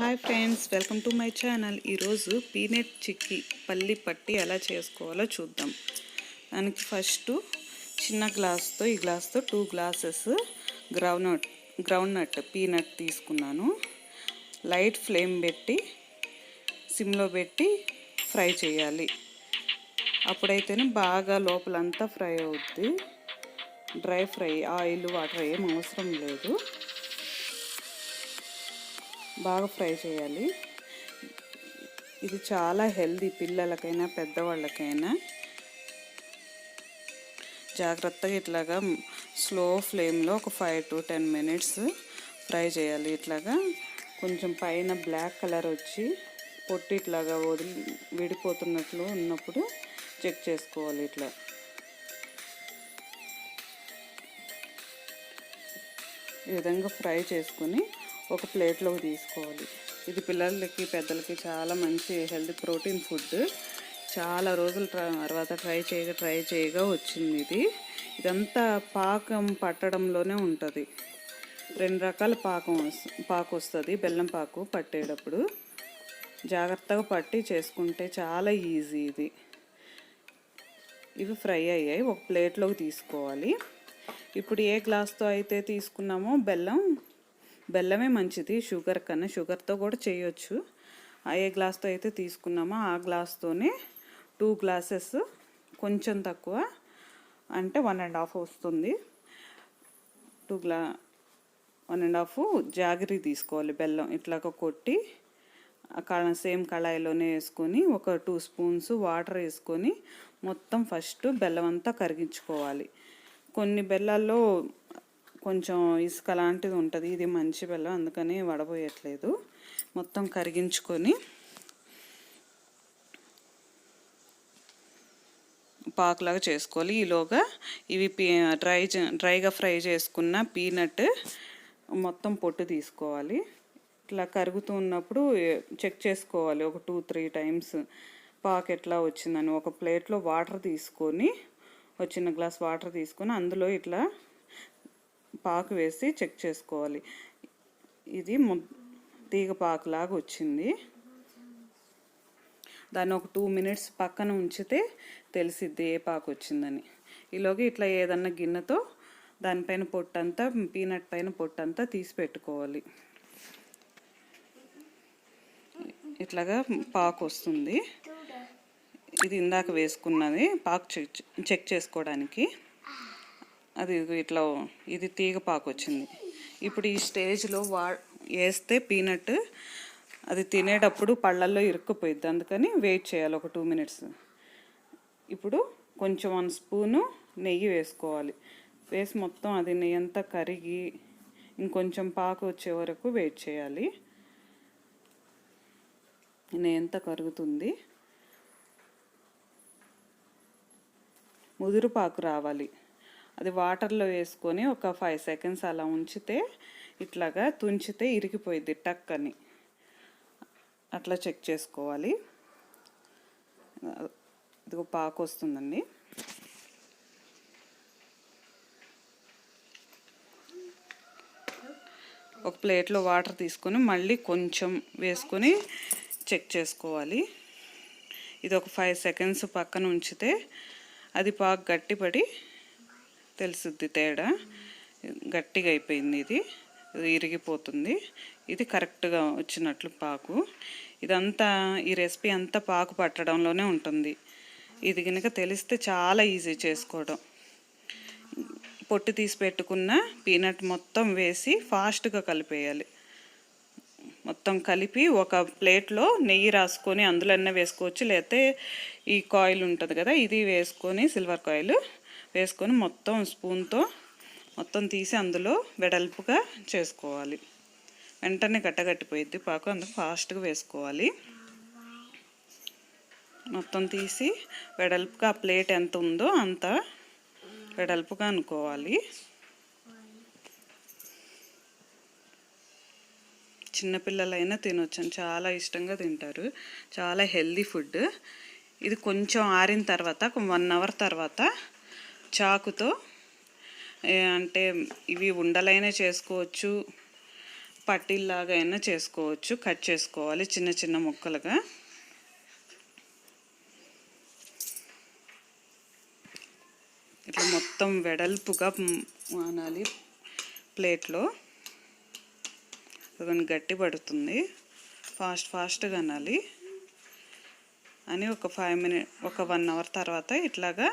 Hi friends welcome to my channel. ఈరోజు peanut chikki పల్లి పట్టి ఎలా చేసుకోవాలో చూద్దాం. దానికి ఫస్ట్ చిన్న గ్లాస్తో ఈ గ్లాస్తో two glasses groundnut groundnut peanut తీసుకున్నాను. లైట్ ఫ్లేమ్ పెట్టి సిమ్లో పెట్టి ఫ్రై చేయాలి. అప్పుడైతేనే బాగా లోపలంతా ఫ్రై అవుద్ది. డ్రై ఫ్రై ఆయిల్ వాటర్ ఏం అవసరం లేదు. బాగా ఫ్రై చేయాలి. ఇది చాలా హెల్దీ పిల్లలకైనా పెద్దవాళ్ళకైనా. జాగ్రత్తగా ఇట్లాగా స్లో ఫ్లేమ్లో ఒక five to ten minutes fry చేయాలి. ఇట్లాగా కొంచెం పైన బ్లాక్ కలర్ వచ్చి పొట్టి ఇట్లాగా వదిలి విడిపోతున్నట్లు ఉన్నప్పుడు చెక్ చేసుకోవాలి ఇట్లా. ఈ విధంగా ఫ్రై చేసుకొని ఒక ప్లేట్లోకి తీసుకోవాలి. ఇది పిల్లలకి పెద్దలకి చాలా మంచి హెల్తీ ప్రోటీన్ ఫుడ్. చాలా రోజుల తర్వాత ట్రై చేయగా ట్రై చేయగా వచ్చింది ఇది. ఇదంతా పాకం పట్టడంలోనే ఉంటుంది. రెండు రకాల పాకం పాకు వస్తుంది. బెల్లం పాకు పట్టేటప్పుడు జాగ్రత్తగా పట్టి చేసుకుంటే చాలా ఈజీ ఇది. ఇవి ఫ్రై అయ్యాయి. ఒక ప్లేట్లోకి తీసుకోవాలి. ఇప్పుడు ఏ గ్లాస్తో అయితే తీసుకున్నామో బెల్లం బెల్లమే మంచిది. షుగర్ కన్నా షుగర్తో కూడా చేయొచ్చు. ఏ గ్లాస్తో అయితే తీసుకున్నామో ఆ గ్లాస్తోనే టూ గ్లాసెస్ కొంచెం తక్కువ అంటే వన్ అండ్ హాఫ్ వస్తుంది. టూ గ్లా వన్ అండ్ హాఫ్ జాగిరి తీసుకోవాలి బెల్లం ఇట్లాగ కొట్టి కళ సేమ్ కళాయిలోనే వేసుకొని ఒక టూ స్పూన్స్ వాటర్ వేసుకొని మొత్తం ఫస్ట్ బెల్లం అంతా కరిగించుకోవాలి. కొన్ని బెల్లాల్లో కొంచెం ఇసుక లాంటిది ఉంటుంది ఇది మంచి బెల్లం అందుకని వడబోయట్లేదు. మొత్తం కరిగించుకొని పాకులాగా చేసుకోవాలి. ఈలోగా ఇవి పీ డ్రై చే- డ్రైగా ఫ్రై చేసుకున్న పీనట్ మొత్తం పొట్టు తీసుకోవాలి. ఇట్లా కరుగుతూ ఉన్నప్పుడు చెక్ చేసుకోవాలి. ఒక టూ త్రీ టైమ్స్ పాక్ ఎట్లా వచ్చిందని. ఒక ప్లేట్లో వాటర్ తీసుకొని ఒక చిన్న గ్లాస్ వాటర్ తీసుకొని అందులో ఇట్లా పాకు వేసి చెక్ చేసుకోవాలి. ఇది ము తీగ పాకులాగా వచ్చింది. దాన్ని ఒక టూ మినిట్స్ పక్కన ఉంచితే తెలిసిద్ది ఏ పాకు వచ్చిందని. ఈలోగా ఇట్లా ఏదన్నా గిన్నెతో దానిపైన పొట్టంతా పీనట్ పైన పొట్టంతా తీసి పెట్టుకోవాలి. ఇట్లాగా పాకు వస్తుంది. ఇది ఇందాక వేసుకున్నది పాకు చెక్ చెక్ చేసుకోవడానికి. అది ఇట్లా ఇది తీగ పాకు వచ్చింది. ఇప్పుడు ఈ స్టేజ్లో వా వేస్తే పీనట్ అది తినేటప్పుడు పళ్ళల్లో ఇరుక్కుపోయిద్ది. అందుకని వెయిట్ చేయాలి ఒక టూ మినిట్స్ ఇప్పుడు కొంచెం వన్ స్పూను నెయ్యి వేసుకోవాలి. వేసి మొత్తం అది నెయ్యి అంతా కరిగి ఇంకొంచెం పాకు వచ్చే వరకు వెయిట్ చేయాలి. నెయ్యి అంతా కరుగుతుంది. ముదురు పాకు రావాలి. అది వాటర్లో వేసుకొని ఒక ఫైవ్ సెకండ్స్ అలా ఉంచితే ఇట్లాగా తుంచితే ఇరిగిపోయింది టక్ అని అట్లా చెక్ చేసుకోవాలి. ఇదిగో పాకు వస్తుందండి. ఒక ప్లేట్లో వాటర్ తీసుకొని మళ్ళీ కొంచెం వేసుకొని చెక్ చేసుకోవాలి. ఇది ఒక ఫైవ్ సెకండ్స్ పక్కన ఉంచితే అది పాకు గట్టిపడి తెలుసుద్ది తేడా. గట్టిగా అయిపోయింది ఇది ఇరిగిపోతుంది. ఇది కరెక్ట్గా వచ్చినట్లు పాకు. ఇదంతా ఈ రెసిపీ అంతా పాకు పట్టడంలోనే ఉంటుంది. ఇది కనుక తెలిస్తే చాలా ఈజీ చేసుకోవడం. పొట్టు తీసి పెట్టుకున్న పీనట్ మొత్తం వేసి ఫాస్ట్గా కలిపేయాలి. మొత్తం కలిపి ఒక ప్లేట్లో నెయ్యి రాసుకొని అందులోనే వేసుకోవచ్చు. లేకపోతే ఈ కాయిల్ ఉంటుంది కదా ఇది వేసుకొని సిల్వర్ కాయిల్ వేసుకొని మొత్తం స్పూన్తో మొత్తం తీసి అందులో వెడల్పుగా చేసుకోవాలి. వెంటనే గట్టగట్టిపోయిద్ది పాకు అందుకు ఫాస్ట్గా వేసుకోవాలి. మొత్తం తీసి వెడల్పుగా ఆ ప్లేట్ ఎంత ఉందో అంత వెడల్పుగా అనుకోవాలి. చిన్నపిల్లలైనా తినొచ్చు చాలా ఇష్టంగా తింటారు. చాలా హెల్దీ ఫుడ్. ఇది కొంచెం ఆరిన తర్వాత వన్ అవర్ తర్వాత చాకుతో అంటే ఇవి ఉండలైనా చేసుకోవచ్చు పట్టీల్లాగా అయినా చేసుకోవచ్చు కట్ చేసుకోవాలి చిన్న చిన్న ముక్కలుగా. ఇట్లా మొత్తం వెడల్పుగా మానాలి ప్లేట్లో. కొంచెం గట్టి పడుతుంది. ఫాస్ట్ ఫాస్ట్గా అనాలి. అని ఒక ఫైవ్ మినిట్ ఒక వన్ అవర్ తర్వాత ఇట్లాగా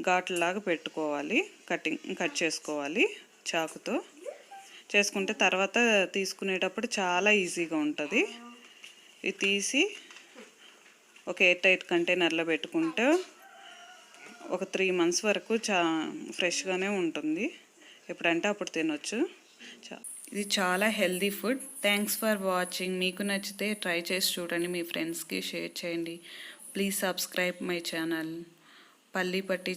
ఘాట్లాగా పెట్టుకోవాలి. కటింగ్ కట్ చేసుకోవాలి చాకుతో. చేసుకుంటే తర్వాత తీసుకునేటప్పుడు చాలా ఈజీగా ఉంటుంది. ఇది తీసి ఒక ఎయిర్ టైట్ కంటైనర్లో పెట్టుకుంటే ఒక త్రీ మంత్స్ వరకు చా ఫ్రెష్గానే ఉంటుంది. ఎప్పుడంటే అప్పుడు తినొచ్చు. చా ఇది చాలా healthy food. Thanks for watching. మీకు నచ్చితే ట్రై చేసి చూడండి. మీ ఫ్రెండ్స్కి షేర్ చేయండి. Please subscribe my channel. పల్లి పట్టి